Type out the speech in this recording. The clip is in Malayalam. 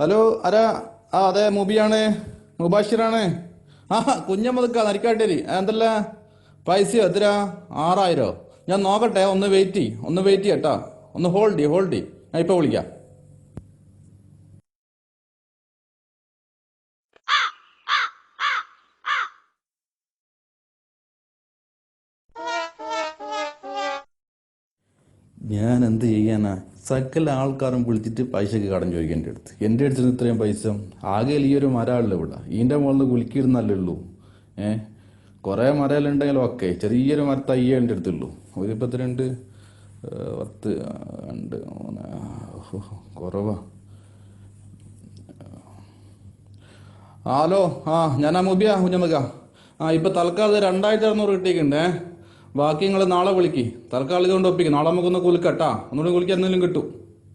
ഹലോ ആരാ ആ അതെ മുബിയാണ്. മുബാഷിറാണ്. ആ കുഞ്ഞമ്മതുക്ക നരിക്കാട്ടേരി. എന്തല്ല? പൈസ എത്ര ആറായിരോ. ഞാൻ നോക്കട്ടെ ഒന്ന് വെയിറ്റ് ചെയ്യ്. ഒന്ന് വെയിറ്റ് ചെയ്യട്ടാ ഒന്ന് ഹോൾഡ് ചെയ്യ് ഹോൾഡ് ചെയ്യ്. ഞാൻ ഇപ്പോൾ വിളിക്കാം. ഞാൻ എന്ത് ചെയ്യാനാ സകല ആൾക്കാരും വിളിച്ചിട്ട് പൈസക്ക് കടം ചോദിക്കാൻ എന്റെ അടുത്ത്. എന്റെ അടുത്ത് ഇത്രയും പൈസ? ആകെ ഈ ഒരു മരമല്ലോ ഇവിടെ. ഇതിന്റെ മുകളിൽ കുലുക്കിയിരുന്നല്ലേ ഉള്ളൂ. ഏ? കുറേ മരമെല്ലാം ഓക്കെ ചെറിയൊരു മര തയ്യേ എന്റെ അടുത്തുള്ളൂ. ഒരു പത്തിരണ്ട് ഏഹ്, പത്ത് രണ്ട് മൂന്ന് കുറവാ. ഹലോ ആ ഞാനാ മുബിയ കുഞ്ഞമ്മക്ക ആ ഇപ്പം തൽക്കാലത്ത് രണ്ടായിരത്തി അറുന്നൂറ് കിട്ടിയിട്ടുണ്ട് ബാക്കി നിങ്ങൾ നാളെ വിളിക്ക്. തൽക്കാലം ഇതുകൊണ്ട് ഒപ്പിക്കും. നാളെ നമുക്കൊന്ന് കുലുക്കട്ടാ ഒന്നുകൂടി കുലിക്കാൻ എന്തെങ്കിലും കിട്ടും.